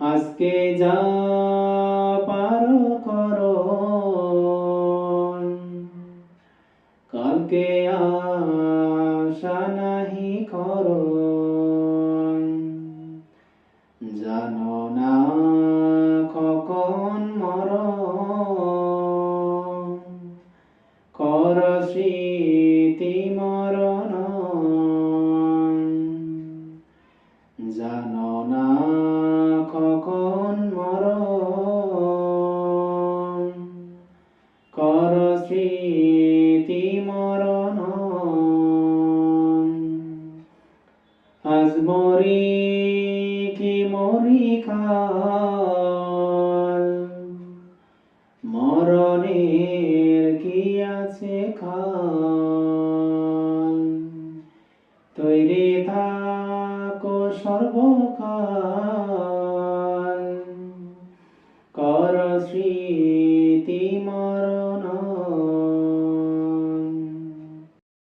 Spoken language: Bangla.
আজকে যা পারো করো। কালকে আশা নাহি করো। জানো না কখন মর। কর স্মৃতি মরণ। জানো মরি কি মরি কাল মরণের কি আছে খাল তৈরি থাকো সর্বকাল কর স্মৃতি